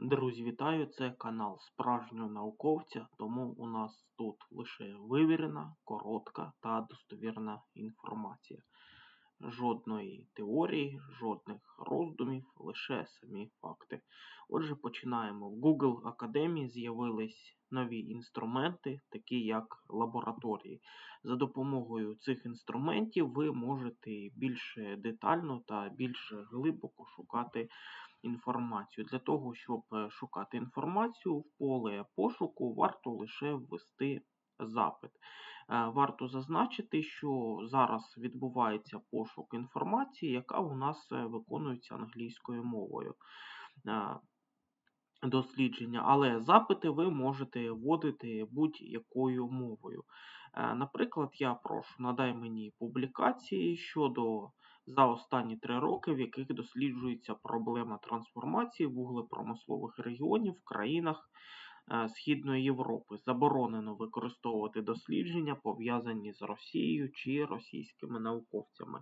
Друзі, вітаю! Це канал справжнього науковця, тому у нас тут лише вивірена, коротка та достовірна інформація. Жодної теорії, жодних роздумів, лише самі факти. Отже, починаємо. В Google Академії з'явились нові інструменти, такі як лабораторії. За допомогою цих інструментів ви можете більш детально та більш глибоко шукати інформацію. Для того, щоб е, шукати інформацію в поле пошуку, варто лише ввести запит. Е, варто зазначити, що зараз відбувається пошук інформації, яка у нас е, виконується англійською мовою. Дослідження, але запити ви можете вводити будь-якою мовою. Наприклад, я прошу надай мені публікації щодо за останні три роки, в яких досліджується проблема трансформації вуглепромислових регіонів в країнах е, Східної Європи. Заборонено використовувати дослідження, пов'язані з Росією чи російськими науковцями.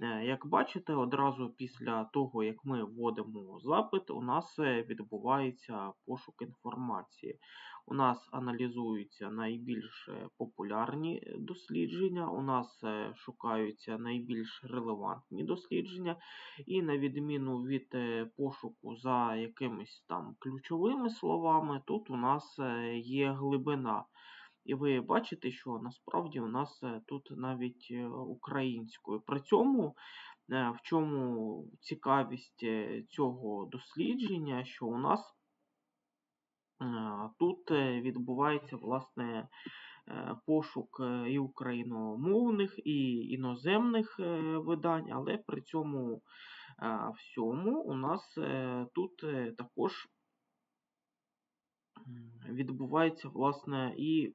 Е, як бачите, одразу після того, як ми вводимо запит, у нас е, відбувається пошук інформації. У нас аналізуються найбільш е, популярні дослідження, у нас шукаються найбільш релевантні дослідження, і на відміну від пошуку за якимись там ключовими словами, тут у нас є глибина. І ви бачите, що насправді у нас е, тут навіть е, українською. При цьому, е, в чому цікавість цього дослідження, що у нас тут відбувається власне пошук і україномовних, і іноземних видань, але при цьому всьому у нас тут також відбувається власне і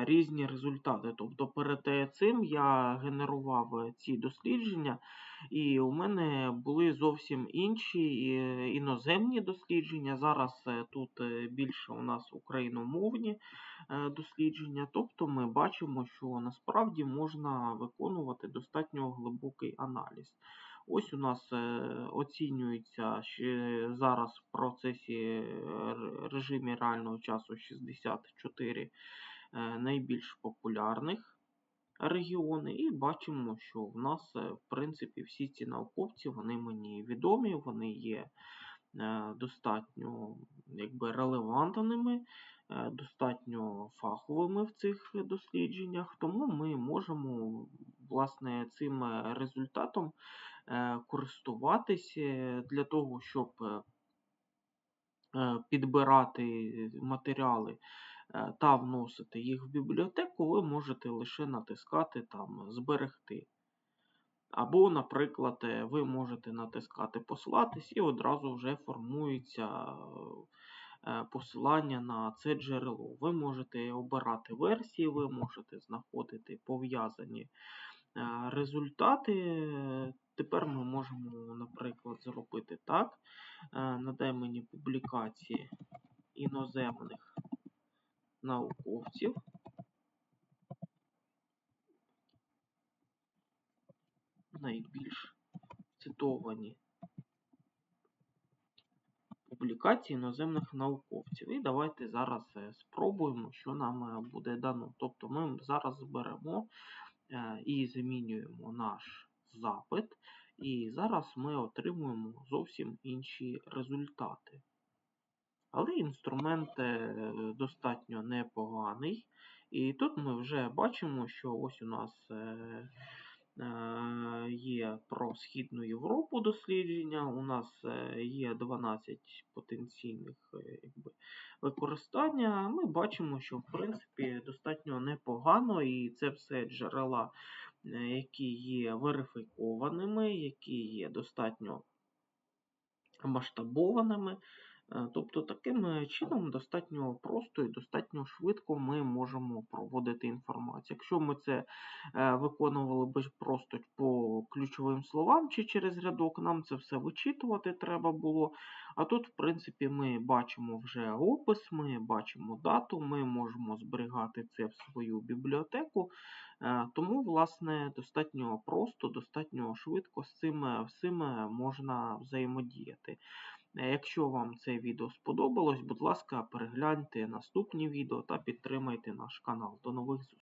різні результати. Тобто перед цим я генерував е, ці дослідження, і у мене були зовсім інші е, іноземні дослідження. Зараз тут більше у нас україномовні дослідження. Тобто ми бачимо, що насправді можна виконувати достатньо глибокий аналіз. Ось у нас оцінюється зараз в процесі режимі реального часу 64 Е, найбільш популярних регіони, і бачимо, що в нас, е, в принципі, всі ці науковці вони мені відомі, вони є е, достатньо якби, релевантними, достатньо фаховими в цих дослідженнях, тому ми можемо власне, цим результатом користуватися для того, щоб підбирати матеріали Е, та вносити їх в бібліотеку, ви можете лише натискати там Зберегти. Або, наприклад, е, ви можете натискати Посилатись і одразу вже формується е, посилання на це джерело. Ви можете обирати версії, ви можете знаходити пов'язані результати. Тепер ми можемо, наприклад, зробити так. Надай мені публікації іноземних науковців. Найбільш цитовані публікації іноземних науковців. І давайте зараз е, спробуємо, що нам е, буде дано. Тобто ми зараз зберемо е, і замінюємо наш запит, і зараз ми отримуємо зовсім інші результати. Але інструмент е, достатньо непоганий. І тут ми вже бачимо, що ось у нас е, е, є про Східну Європу дослідження, у нас є 12 потенційних якби, використання. Ми бачимо, що в принципі достатньо непогано, і це все джерела, які є верифікованими, які є достатньо масштабованими. Е, тобто таким е, чином достатньо просто і достатньо швидко ми можемо проводити інформацію. Якщо ми це е, виконували б просто по ключовим словам чи через рядок, нам це все вичитувати треба було. А тут, в принципі, ми бачимо вже опис, ми бачимо дату, ми можемо зберігати це в свою бібліотеку Тому, власне, достатньо просто, достатньо швидко з цим всім можна взаємодіяти. Якщо вам це відео сподобалось, будь ласка, перегляньте наступні відео та підтримайте наш канал. До нових зустрічей!